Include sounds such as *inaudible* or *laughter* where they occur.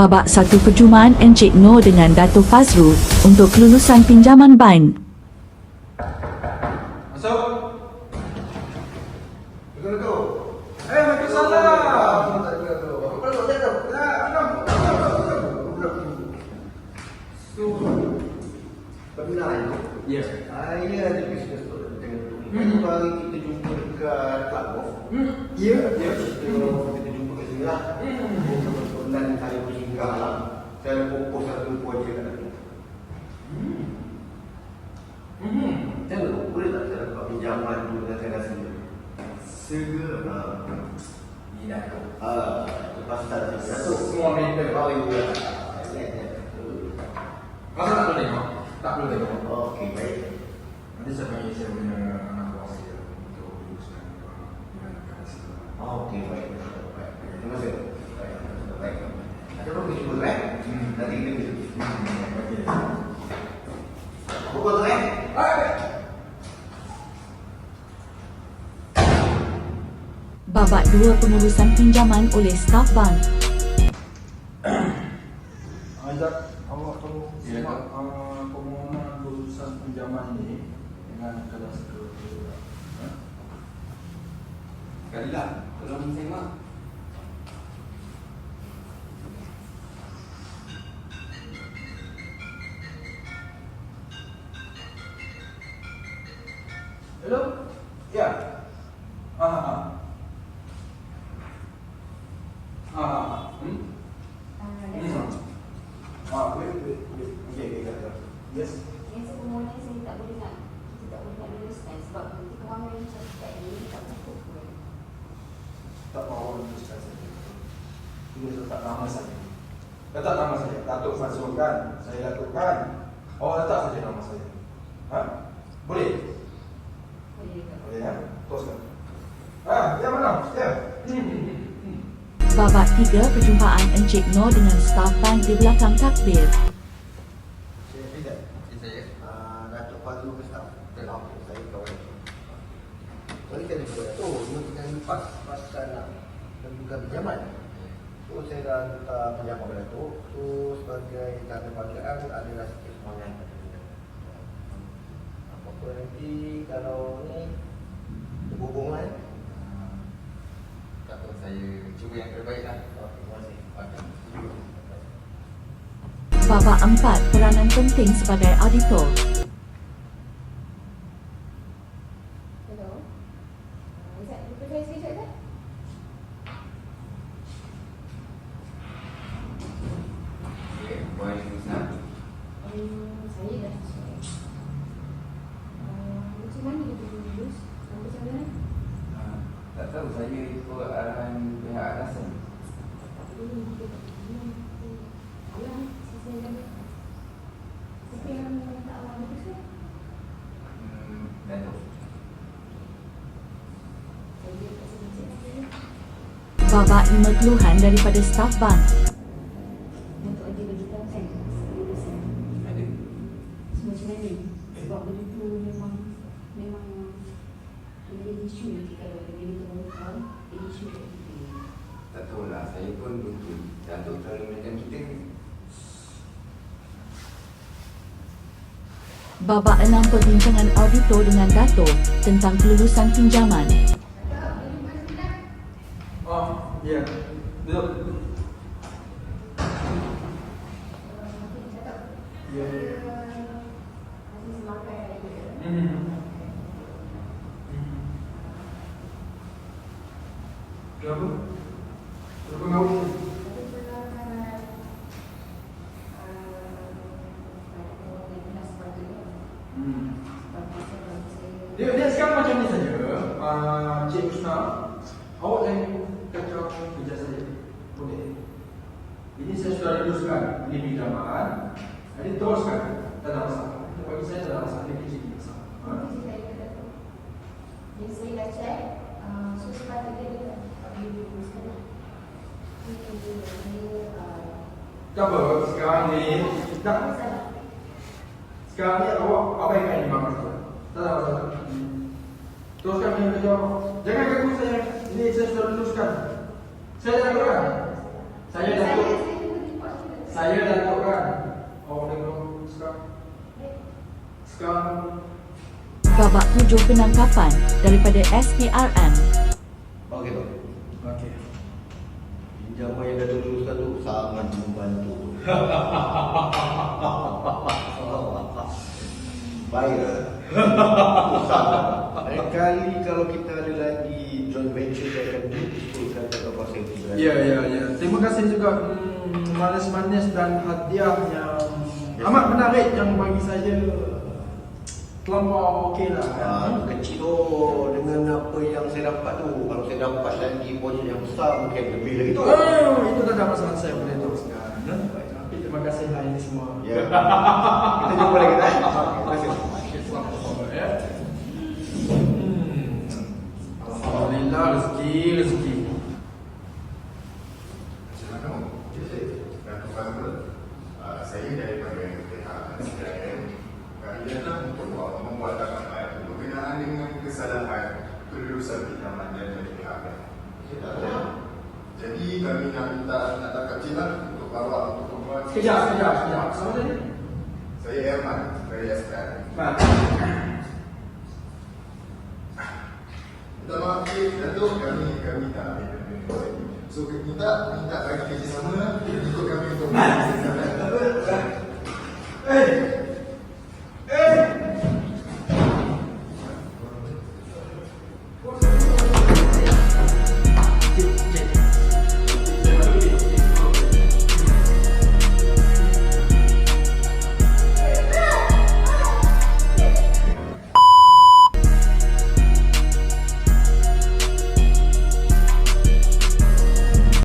Babak satu perjumpaan Encik Noh dengan Dato' Fazrul untuk kelulusan pinjaman bain. Masuk. Assalamualaikum. Eh, Waalaikumsalam. Ya. Saya ada bisnes tu dengan tu. Hmm. Hari kita jumpa dekat Club Golf. Hmm. Ya, ya. Kita kita jumpa kat sini lah. Hmm. Kebetulan saya bersinggah lah. Saya fokus satu projek kat situ. Hmm. Saya tak boleh tak saya dapat pinjaman tu dan saya rasa segera. Ini dah tu. Ah, lepas tadi satu. Semua member. Oh iya. Masa tak boleh tengok? Tak boleh tengok. Okey, baik. Nanti saya panggil saya punya anak buah saya untuk uruskan dengan kasih. Okey, baik. Terima kasih. Baik. Ada apa kita buat, eh? Hmm. Nanti kita bisa. Okey. Pukul tu, eh? Baik. Babak dua pengurusan pinjaman oleh staf bank. Ajak awak tolong Ya, simak uh, permohonan lulusan pinjaman ini dengan kelas ke ha? Sekali lah, tolong semak. Hello? Ya. Ah ah. Ah ah. Hmm? Hmm. Ah, wait, wait, wait. Okay, okay, okay. okay. Yes. Yang saya permohonan saya tak boleh nak kita tak boleh nak luluskan sebab nanti kewangan yang saya cakap ini tak cukup pun. Tak mahu menuliskan saja. Tulis letak nama saya. Letak nama saya. Datuk Fazrul kan? Saya Datuk kan? Awak letak saja nama saya. Ha? Boleh? Boleh ke? Boleh ya? Teruskan. Ah, yang mana? Ya. Babak tiga perjumpaan Encik Noh dengan staf bank di belakang takbir. Ah, kalau ni berhubung kan? Tak tahu saya cuba yang terbaik lah. Terima kasih. Babak empat peranan penting sebagai auditor. Hello? Uh, Izzat, jumpa saya sekejap tak? Ya, Waalaikumsalam. Um, saya dah check. Uh, macam mana dia boleh lulus? Sampai macam mana? Ah, Tak tahu saya ikut arahan pihak atasan. Ini dia tak ini. Alah, saya dah Siapa yang tak awak lulus kan? Hmm, tak tahu. Saya tak sengaja saja. Lima keluhan daripada staf bank. Untuk ada bagi tahu kan? Lulusan. Ada. Semua macam mana? Sebab benda tu memang memang menjadi isu nanti kalau benda tu mengukar jadi isu kat kita. Tak tahulah, saya pun betul. Datuk selalu macam kita. Babak enam perbincangan auditor dengan Dato' tentang kelulusan pinjaman. Oh, ya. Duduk. Ya. Lagi. Hmm. Kenapa? Kenapa Hmm. Dia, dia sekarang macam ni saja. Uh, Cik Usna, awak jangan kacau kerja saya. Boleh. Ini saya sudah luluskan. Ini pinjaman. Jadi teruskan. Tak ada masalah. Itu bagi saya tak ada masalah. Ini kerja kita masalah. Ha? Tu. Jadi saya dah check uh, So sepatutnya dia tak boleh diuruskan lah Ini dia uh, Tak apa, sekarang ni tak, sekarang ni awak abaikan ini makan saya. Tak ada masalah. Teruskan punya kerja. Jangan ganggu saya. Ini saya sudah luluskan. Saya dah luluskan. Saya dah Saya lulus. saya Saya Datuk kan. Awak tengok sekarang. Sekarang Babak tujuh penangkapan daripada SPRM. Okey tu. Okey. Pinjaman yang Datuk luruskan tu sangat membantu. *laughs* *laughs* Lain kali kalau kita ada lagi joint venture dia akan diskusikan tentang pasal itu. Ya, ya, ya. Terima kasih juga hmm, manis-manis dan hadiah yang amat menarik yang bagi saya terlampau okey lah. Ah, kan? kecil tu dengan apa yang saya dapat tu Kalau saya dapat lagi projek yang besar mungkin lebih lagi tu Oh, itu tak ada masalah saya boleh teruskan. Tapi terima kasih lah ini semua. Ya *laughs* Kita jumpa lagi dah Terima kasih Ya. Hmm. Alhamdulillah rezeki rezeki. Silakan. Datuk Fazrul, uh, saya daripada pihak SPRM Kalianlah untuk buat membuat tanggapan berkenaan dengan kesalahan kelulusan pinjaman dan pihak Jadi kami nak minta nak tangkap cik lah untuk bawa untuk membuat Sekejap, sekejap, sekejap. Sama tadi? Saya Herman dari SPRM Mat. Minta maaf Datuk kami kami tak ambil. So kita minta bagi kerjasama ikut kami untuk